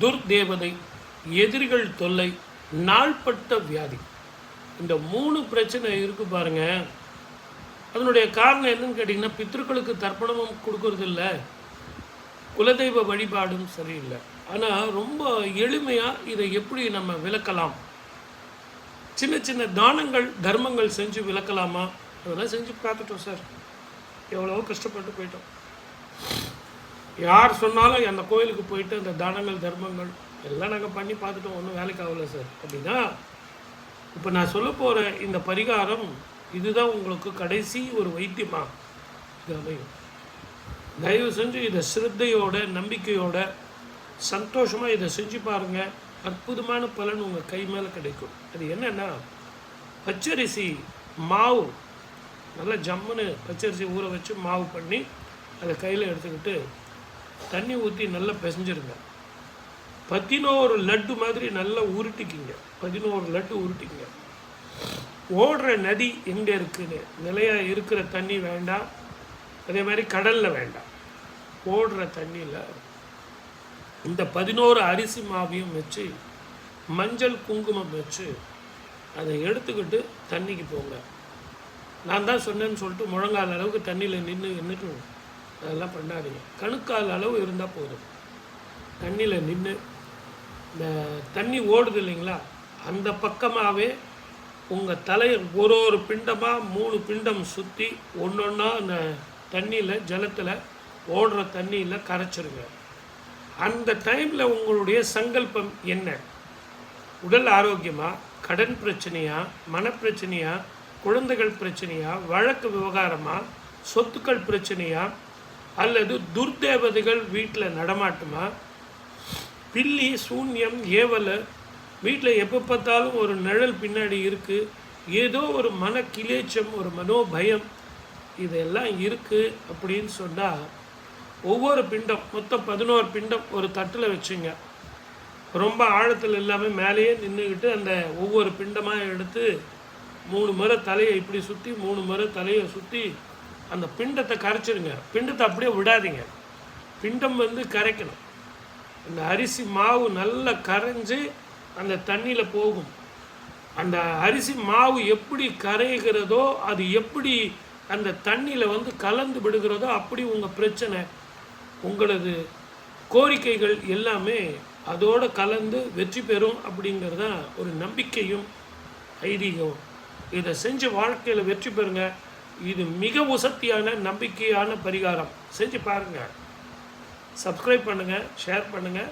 துர்தேவதை எதிரிகள் தொல்லை நாள்பட்ட வியாதி. இந்த மூணு பிரச்சனை இருக்கு பாருங்க. அதனுடைய காரணம் என்னன்னு கேட்டிங்கன்னா பித்ருக்களுக்கு தர்ப்பணமும் கொடுக்கறது இல்லை குலதெய்வ வழிபாடும் சரியில்லை. ஆனால் ரொம்ப எளிமையாக இதை எப்படி நம்ம விளக்கலாம்? சின்ன சின்ன தானங்கள் தர்மங்கள் செஞ்சு விளக்கலாமா? அதெல்லாம் செஞ்சு பார்த்துட்டோம் சார். எவ்வளவோ கஷ்டப்பட்டு போயிட்டோம். யார் சொன்னாலும் அந்த கோயிலுக்கு போயிட்டு அந்த தானங்கள் தர்மங்கள் எல்லாம் நாங்கள் பண்ணி பார்த்துட்டோம். ஒன்றும் வேலைக்கு ஆகல சார் அப்படின்னா இப்போ நான் சொல்ல போகிற இந்த பரிகாரம் இதுதான் உங்களுக்கு கடைசி ஒரு வைத்தியமா? இது அமையும். தயவு செஞ்சு இதை சிரத்தையோட நம்பிக்கையோட சந்தோஷமாக இதை செஞ்சு பாருங்கள் அற்புதமான பலன் உங்கள் கை மேலே கிடைக்கும். அது என்னென்னா பச்சரிசி மாவு நல்லா ஜம்முன்னு பச்சரிசி ஊற வச்சு மாவு பண்ணி அதை கையில் எடுத்துக்கிட்டு தண்ணி ஊற்றி நல்லா பிசைஞ்சிருங்க. பதினோரு லட்டு மாதிரி நல்லா உருட்டிக்கிங்க. பதினோரு லட்டு உருட்டிக்கிங்க. ஓடுற நதி எங்கே இருக்குன்னு. நிலையாக இருக்கிற தண்ணி வேண்டாம். அதே மாதிரி கடலில் வேண்டாம். ஓடுற தண்ணியில் இந்த பதினோரு அரிசி மாவையும் வச்சு மஞ்சள் குங்குமம் வச்சு அதை எடுத்துக்கிட்டு தண்ணிக்கு போங்க. நான் தான் சொன்னேன்னு சொல்லிட்டு முழங்கால அளவுக்கு தண்ணியில் நின்று நின்றுட்டு அதெல்லாம் பண்ணாதீங்க. கணுக்கால் அளவு இருந்தால் போதும். தண்ணியில் நின்று இந்த தண்ணி ஓடுது இல்லைங்களா? அந்த பக்கமாகவே உங்கள் தலையை ஒரு ஒரு பிண்டமாக மூணு பிண்டம் சுற்றி ஒன்று ஒன்றா அந்த தண்ணியில் ஜலத்தில் ஓடுற தண்ணியில் கரைச்சிருங்க. அந்த டைமில் உங்களுடைய சங்கல்பம் என்ன? உடல் ஆரோக்கியமாக கடன் பிரச்சனையா? மனப்பிரச்சனையா? குழந்தைகள் பிரச்சனையா? வழக்கு விவகாரமாக சொத்துக்கள் பிரச்சனையாக அல்லது துர்தேவதைகள் வீட்டில் நடமாட்டுமா? பில்லி சூன்யம் ஏவலை வீட்டில் எப்போ பார்த்தாலும் ஒரு நிழல் பின்னாடி இருக்குது ஏதோ ஒரு மன கிளேச்சம் ஒரு மனோபயம் இதெல்லாம் இருக்குது அப்படின்னு சொன்னால் ஒவ்வொரு பிண்டம் மொத்தம் பதினோரு பிண்டம் ஒரு தட்டில் வச்சுங்க. ரொம்ப ஆழத்தில் இல்லாமல் மேலேயே நின்றுக்கிட்டு அந்த ஒவ்வொரு பிண்டமாக எடுத்து மூணு முறை தலையை இப்படி சுற்றி மூணு முறை தலையை சுற்றி அந்த பிண்டத்தை கரைச்சிருங்க. பிண்டத்தை அப்படியே விடாதீங்க. பிண்டம் வந்து கரைக்கணும். அந்த அரிசி மாவு நல்லா கரைஞ்சு அந்த தண்ணியில் போகும். அந்த அரிசி மாவு எப்படி கரைகிறதோ அது எப்படி அந்த தண்ணியில் வந்து கலந்து விடுகிறதோ அப்படி உங்கள் பிரச்சனை. உங்களது கோரிக்கைகள் எல்லாமே அதோடு கலந்து வெற்றி பெறும் அப்படிங்கிறது தான் ஒரு நம்பிக்கையும் ஐதீகம் இதை செஞ்சு வாழ்க்கையில் வெற்றி பெறுங்க. இது மிக உசத்தியான நம்பிக்கையான பரிகாரம். செஞ்சு பாருங்கள் சப்ஸ்கிரைப் பண்ணுங்கள் ஷேர் பண்ணுங்கள்